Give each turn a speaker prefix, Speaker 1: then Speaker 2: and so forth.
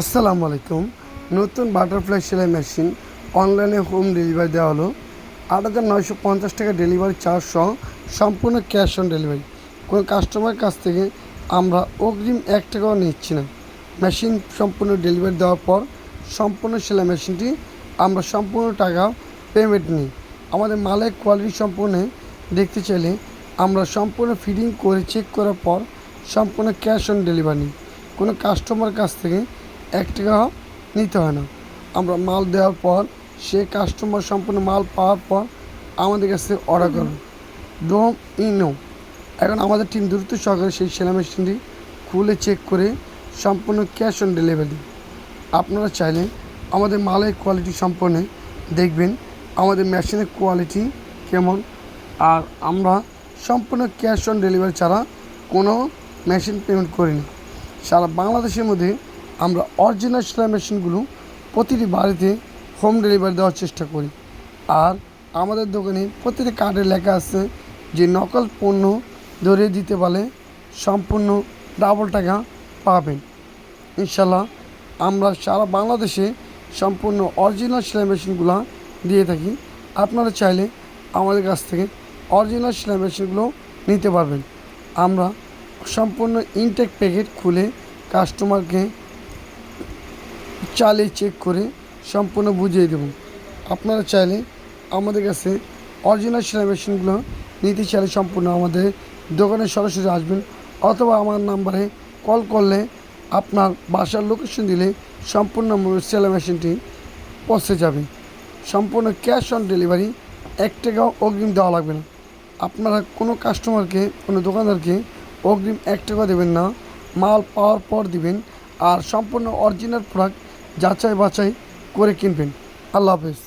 Speaker 1: আসসালামু আলাইকুম। নতুন বাটারফ্লাই সেলাই মেশিন অনলাইনে হোম ডেলিভারি দেওয়া হলো। আট হাজার নয়শো পঞ্চাশ টাকা ডেলিভারি চার্জ সহ সম্পূর্ণ ক্যাশ অন ডেলিভারি। কোনো কাস্টমার কাছ থেকে আমরা অগ্রিম এক টাকাও নিচ্ছি না। মেশিন সম্পূর্ণ ডেলিভারি দেওয়ার পর সম্পূর্ণ সেলাই মেশিনটি আমরা সম্পূর্ণ টাকা পেমেন্ট নিই। আমাদের মালের কোয়ালিটি সম্পূর্ণ দেখতে চাইলে আমরা সম্পূর্ণ ফিটিং করে চেক করার পর সম্পূর্ণ ক্যাশ অন ডেলিভারি নিই। কোনো কাস্টমার কাছ থেকে এক টাকাও নিতে হয় না। আমরা মাল দেওয়ার পর, সে কাস্টমার সম্পূর্ণ মাল পাওয়ার পর আমাদের কাছে অর্ডার করবে ডোম ইনো এখন আমাদের টিম দ্রুত সহকারে সেই সেলাই মেশিনটি খুলে চেক করে সম্পূর্ণ ক্যাশ অন ডেলিভারি আপনারা চাইলে আমাদের মালের কোয়ালিটি সম্পর্কে দেখবেন, আমাদের মেশিনের কোয়ালিটি কেমন। আর আমরা সম্পূর্ণ ক্যাশ অন ডেলিভারি ছাড়া কোনো মেশিন পেমেন্ট করি না সারা বাংলাদেশের মধ্যে আমরা অরিজিনাল সেলাই মেশিনগুলো প্রতিটি বাড়িতে হোম ডেলিভারি দেওয়ার চেষ্টা করি। আর আমাদের দোকানে প্রতিটি কার্ডে লেখা আছে যে নকল পণ্য ধরিয়ে দিতে পারলে সম্পূর্ণ ডাবল টাকা পাবেন। ইনশাল্লাহ আমরা সারা বাংলাদেশে সম্পূর্ণ অরিজিনাল সেলাই মেশিনগুলো দিয়ে থাকি। আপনারা চাইলে আমাদের কাছ থেকে অরিজিনাল সেলাই মেশিনগুলো নিতে পারবেন। আমরা সম্পূর্ণ ইনটেক প্যাকেট খুলে কাস্টমারকে চালিয়ে চেক করে সম্পূর্ণ বুঝিয়ে দেব। আপনারা চাইলে আমাদের কাছে অরিজিনাল সেলাই মেশিনগুলো নিতে চাইলে সম্পূর্ণ আমাদের দোকানে সরাসরি আসবেন, অথবা আমার নাম্বারে কল করলে আপনার বাসার লোকেশন দিলে সম্পূর্ণ সেলাই মেশিনটি পৌঁছে যাবে। সম্পূর্ণ ক্যাশ অন ডেলিভারি এক টাকাও অগ্রিম দেওয়া লাগবে না। আপনারা কোনো কাস্টমারকে কোনো দোকানদারকে অগ্রিম এক টাকা দেবেন না, মাল পাওয়ার পর দিবেন, আর সম্পূর্ণ অরিজিনাল প্রোডাক্ট যাচাই বাছাই করে কিনবেন। আল্লাহ হাফেজ।